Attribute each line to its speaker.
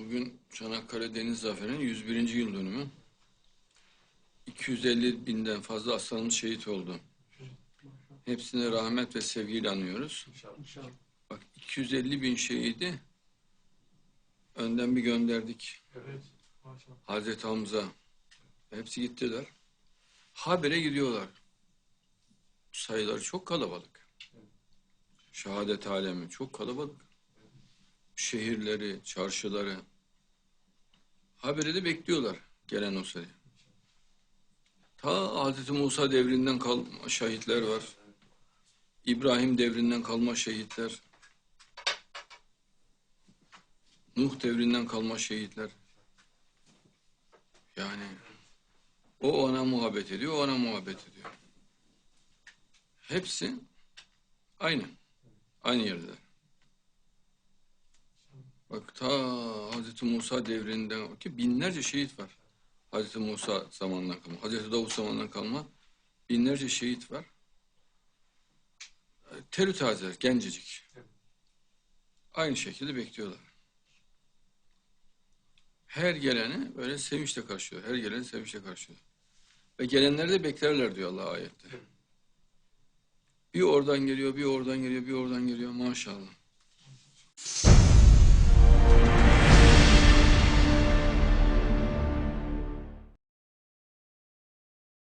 Speaker 1: Bugün Çanakkale Deniz Zaferi'nin 101. yıl dönümü. 250 binden fazla aslanımız şehit oldu. Hepsine rahmet ve sevgiyle anıyoruz.
Speaker 2: İnşallah.
Speaker 1: Bak 250 bin şehidi önden bir gönderdik.
Speaker 2: Evet. Maşallah.
Speaker 1: Hazreti Hamza. Hepsi gittiler. Habere gidiyorlar. Sayıları çok kalabalık. Şehadet alemi çok kalabalık. Şehirleri, çarşıları. Habere de bekliyorlar gelen o sayı. Ta Hazreti Musa devrinden kalma şehitler var. İbrahim devrinden kalma şehitler. Nuh devrinden kalma şehitler. Yani o ona muhabbet ediyor, o ona muhabbet ediyor. Hepsi aynı. Aynı yerdeler. Bak ta Hazreti Musa devrinden ki binlerce şehit var. Hazreti Musa zamanından kalma, Hazreti Davut zamanından kalma binlerce şehit var. Terü tazeler, gencecik. Aynı şekilde bekliyorlar. Her geleni böyle sevinçle karşılıyor. Her geleni sevinçle karşılıyor. Ve gelenleri de beklerler diyor Allah ayette. Bir oradan geliyor, bir oradan geliyor, bir oradan geliyor. Maşallah.